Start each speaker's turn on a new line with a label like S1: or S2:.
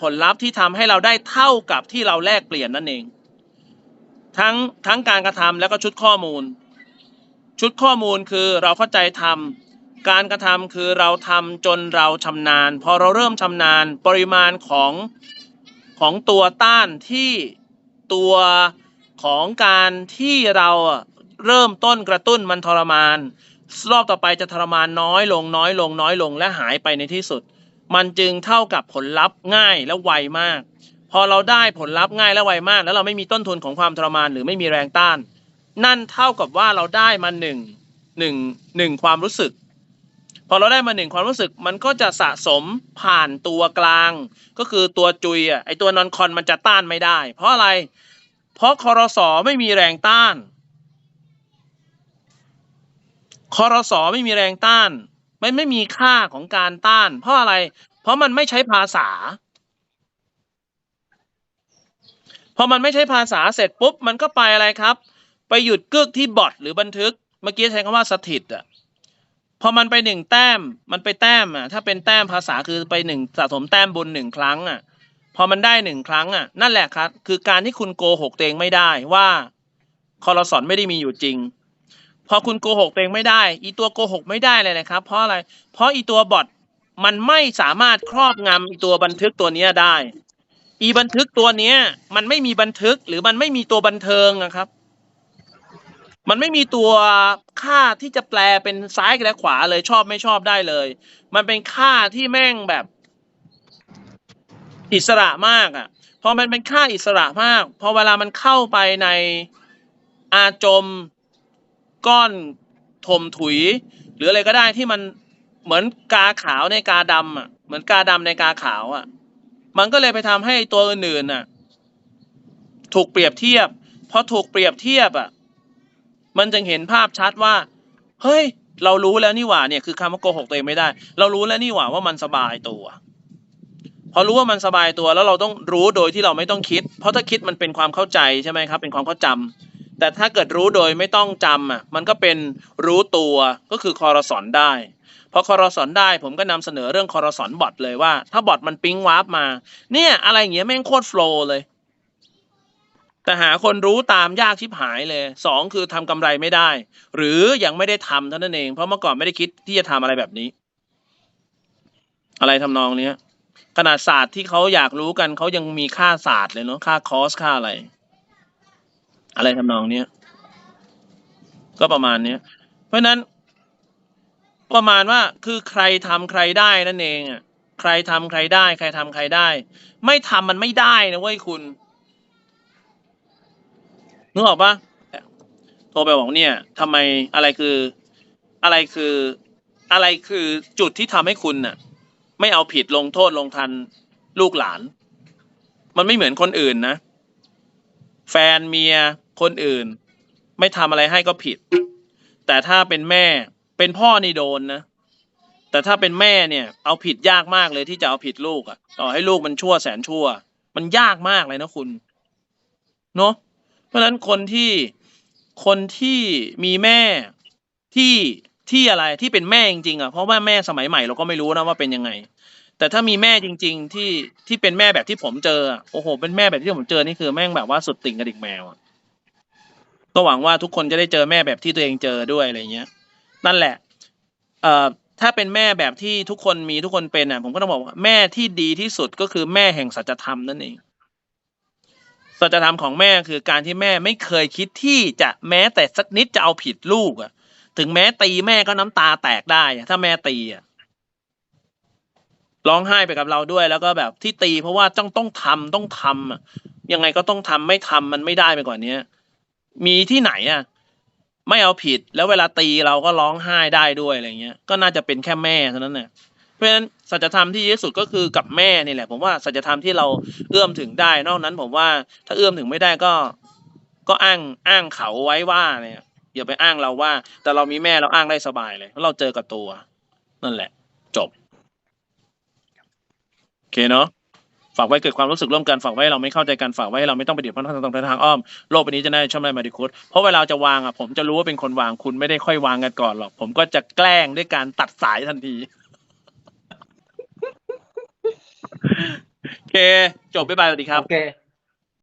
S1: ผลลัพธ์ที่ทำให้เราได้เท่ากับที่เราแลกเปลี่ยนนั่นเอง ทั้งทั้งการกระทำแล้วก็ชุดข้อมูล ชุดข้อมูลคือเราเข้าใจทำการกระทำคือเราทำจนเราชำนาญ พอเราเริ่มชำนาญปริมาณของของตัวต้านที่ตัวของการที่เราเริ่มต้นกระตุ้นมันทรมาน รอบต่อไปจะทรมานน้อยลงน้อยลงน้อยลงและหายไปในที่สุด มันจึงเท่ากับผลลัพธ์ง่ายและไวมาก พอเราได้ผลลัพธ์ง่ายและไวมาก แล้วเราไม่มีต้นทุนของความทรมานหรือไม่มีแรงต้าน นั่นเท่ากับว่าเราได้มาหนึ่งหนึ่งหนึ่งความรู้สึก พอเราได้มาหนึ่งความรู้สึกมันก็จะสะสมผ่านตัวกลาง ก็คือตัวจุยอะไอตัวนอนคอนมันจะต้านไม่ได้ เพราะอะไร เพราะคอรสอไม่มีแรงต้านคอรสอไม่มีแรงต้าน ไม่ไม่มีค่าของการต้าน เพราะอะไร เพราะมันไม่ใช้ภาษา พอมันไม่ใช้ภาษาเสร็จปุ๊บ มันก็ไปอะไรครับ ไปหยุดกึกที่บอทหรือบันทึก เมื่อกี้ใช้คำว่าสถิตอะพอมันไปหนึ่งแต้ม มันไปแต้มอะถ้าเป็นแต้มภาษาคือไปหนึ่งสะสมแต้มบุญหนึ่งครั้งอะพอมันได้หนึ่งครั้งอะนั่นแหละครับ คือการที่คุณโกหกตัวเองไม่ได้ว่าคอร์สอนไม่ได้มีอยู่จริง พอคุณโกหกตัวเองไม่ได้ อีตัวโกหกไม่ได้เลยนะครับ เพราะอะไร เพราะอีตัวบอทมันไม่สามารถครอบงำอีตัวบันทึกตัวนี้ได้ อีบันทึกตัวเนี้ย มันไม่มีบันทึกหรือมันไม่มีตัวบันเทิงนะครับ มันไม่มีตัวค่าที่จะแปลเป็นซ้ายและขวาเลยชอบไม่ชอบได้เลย มันเป็นค่าที่แม่งแบบ อิสระมากอะพอมันเป็นค่าอิสระมาก พอเวลามันเข้าไปในอาจม ก้อนถมถุย หรืออะไรก็ได้ที่มันเหมือนกาขาวในกาดำอะ เหมือนกาดำในกาขาวอะ มันก็เลยไปทำให้ตัวอื่นๆน่ะ ถูกเปรียบเทียบพอถูกเปรียบเทียบอะ มันจึงเห็นภาพชัดว่า เฮ้ย เรารู้แล้วนี่หว่าเนี่ยคือคำว่าโกหกตัวเองไม่ได้ เรารู้แล้วนี่หว่าว่ามันสบายตัว พอรู้ว่ามันสบายตัวแล้วเราต้องรู้โดยที่เราไม่ต้องคิด เพราะถ้าคิดมันเป็นความเข้าใจใช่ไหมครับ เป็นความเข้าจำ แต่ถ้าเกิดรู้โดยไม่ต้องจำอะมันก็เป็นรู้ตัวก็คือคอรสอนได้พอคอรสอนได้ผมก็นำเสนอเรื่องคอรสอนบอทเลยว่า ถ้าบอทมันปิ๊งวาร์ปมา เนี่ยอะไรอย่างเงี้ยแม่งโคตรโฟล์เลย แต่หาคนรู้ตามยากชิบหายเลยสองคือทำกำไรไม่ได้ หรือยังไม่ได้ทำเท่านั้นเอง เพราะเมื่อก่อนไม่ได้คิดที่จะทำอะไรแบบนี้ อะไรทำนองเนี้ยขนาดศาสตร์ที่เขาอยากรู้กันเขายังมีค่าศาสตร์เลยเนาะค่าคอสค่าอะไร อะไรทำนองเนี้ยก็ประมาณเนี้ย เพราะฉะนั้น ประมาณว่าคือใครทำใครได้นั่นเองอะใครทำใครได้ ใครทำใครได้ ไม่ทำมันไม่ได้นะเว้ยคุณนึกออกปะโทรไปบอกเนี่ยทำไมอะไรคืออะไรคืออะไรคือจุดที่ทำให้คุณน่ะ ไม่เอาผิดลงโทษลงทันลูกหลาน มันไม่เหมือนคนอื่นนะ แฟนเมียคนอื่น ไม่ทำอะไรให้ก็ผิด แต่ถ้าเป็นแม่เป็นพ่อนี่โดนนะแต่ถ้าเป็นแม่เนี่ย เอาผิดยากมากเลยที่จะเอาผิดลูกอะ่ะ ต่อให้ลูกมันชั่วแสนชั่ว มันยากมากเลยนะคุณเนาะเพราะฉะนั้นคนที่คนที่มีแม่ที่ที่อะไรที่เป็นแม่จริงๆอะเพราะว่าแม่สมัยใหม่เราก็ไม่รู้นะว่าเป็นยังไง แต่ถ้ามีแม่จริง ๆ ที่ที่เป็นแม่แบบที่ผมเจอโอ้โห เป็นแม่แบบที่ผมเจอนี่คือแม่งแบบว่าสุดติ่งกระดิกแมวก็หวังว่าทุกคนจะได้เจอแม่แบบที่ตัวเองเจอด้วยอะไรเงี้ย นั่นแหละ เอ่อถ้าเป็นแม่แบบที่ทุกคนมีทุกคนเป็นอะ ผมก็ต้องบอกว่าแม่ที่ดีที่สุดก็คือแม่แห่งสัจธรรมนั่นเองสัจธรรมของแม่คือการที่แม่ไม่เคยคิดที่จะแม้แต่สักนิดจะเอาผิดลูกอะ ถึงแม้ตีแม่ก็น้ำตาแตกได้ถ้าแม่ตีอะ ร้องไห้ไปกับเราด้วย แล้วก็แบบที่ตีเพราะว่าต้องต้องทำต้องทำอะยังไงก็ต้องทำไม่ทำมันไม่ได้ไปกว่านี้ยมีที่ไหนอะไม่เอาผิดแล้วเวลาตีเราก็ร้องไห้ได้ด้วยอะไรเงี้ย ก็น่าจะเป็นแค่แม่เท่านั้นแหละเพราะฉะนั้นสัจธรรมที่ดีที่สุดก็คือกับแม่นี่แหละ ผมว่าสัจธรรมที่เราเอื้อมถึงได้ นอกนั้น ผมว่าถ้าเอื้อมถึงไม่ได้ก็ ก็อ้างอ้างเขาไว้ว่าเนี่ยอย่าไปอ้างเราว่า แต่เรามีแม่เราอ้างได้สบายเลยเพราะเราเจอกับตัว นั่นแหละ จบ โอเคเนาะฝากไว้เกิดความรู้สึกร่วมกันฝากไว้เราไม่เข้าใจกันฝากไว้เราไม่ต้องไปเดือดร้อนทางตรงทางอ้อมโลกใบนี้จะได้ช่องได้มาดิคุดเพราะเวลาจะวางอะผมจะรู้ว่าเป็นคนวางคุณไม่ได้ค่อยวางกันก่อนหรอกผมก็จะแกล้งด้วยการตัดสายทันทีโอเค จบบ๊ายบายสวัสดีครับ
S2: โอเค